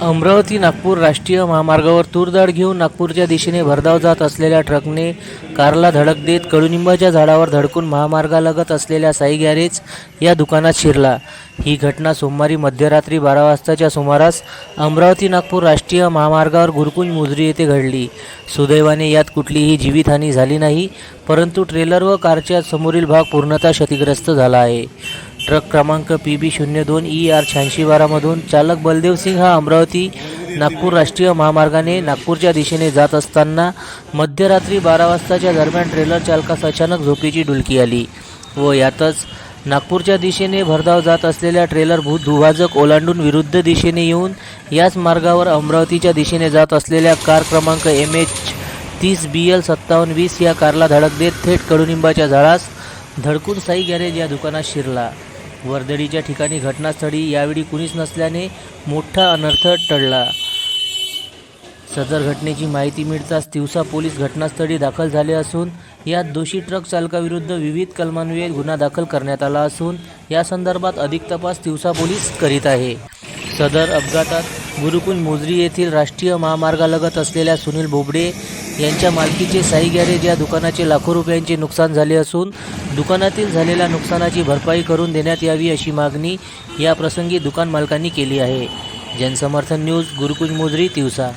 अमरावती नागपूर राष्ट्रीय महामार्गावर तूरदाळ घेऊन नागपूरच्या दिशेने भरधाव जात असलेल्या ट्रकने कारला धडक देत कडुनिंबाच्या झाडावर धडकून महामार्गालगत असलेल्या साई गॅरेज या दुकानात शिरला. ही घटना सोमवारी मध्यरात्री बारा वाजताच्या सुमारास अमरावती नागपूर राष्ट्रीय महामार्गावर गुरुकुंज मुजरी येथे घडली. सुदैवाने यात कुठलीही जीवितहानी झाली नाही परंतु ट्रेलर व कारच्या समोरील भाग पूर्णतः क्षतिग्रस्त झाला आहे. ट्रक क्रमांक पी बी शून्य दोन ई आर शहाऐंशी बारामधून चालक बलदेव सिंग हा अमरावती नागपूर राष्ट्रीय महामार्गाने नागपूरच्या दिशेने जात असताना मध्यरात्री बारा वाजताच्या दरम्यान ट्रेलर चालकास अचानक झोपेची डुलकी आली व यातच नागपूरच्या दिशेने भरधाव जात असलेल्या ट्रेलर भूत दुभाजक ओलांडून विरुद्ध दिशेने येऊन याच मार्गावर अमरावतीच्या दिशेने जात असलेल्या कार क्रमांक एम एच तीस बी एल सत्तावन्न वीस या कारला धडक देत थेट कडुनिंबाच्या झाडास धडकून साई गॅरेज या दुकानात शिरला. वर्दळीच्या ठिकाणी घटनास्थळी यावेळी कुणीच नसल्याने मोठा अनर्थ टळला. सदर घटनेची माहिती मिळताच तिवसा पोलीस घटनास्थळी दाखल झाले असून यात दोषी ट्रक चालकाविरुद्ध विविध कलमान्वये गुन्हा दाखल करण्यात आला असून या संदर्भात अधिक तपास तिवसा पोलीस करीत आहे. सदर अपघातात गुरुकुंज मोजरी येथील राष्ट्रीय महामार्गालगत असलेल्या सुनील बोबडे यांच्या मालकीचे साई गॅरेज या दुकानाचे लाखो रुपयांचे नुकसान झाले असून दुकानातील झालेल्या नुकसानाची भरपाई करून देण्यात यावी अशी मागणी या प्रसंगी दुकान मालकांनी केली आहे. जनसमर्थन न्यूज गुरुकुंज मोजरी तिवसा.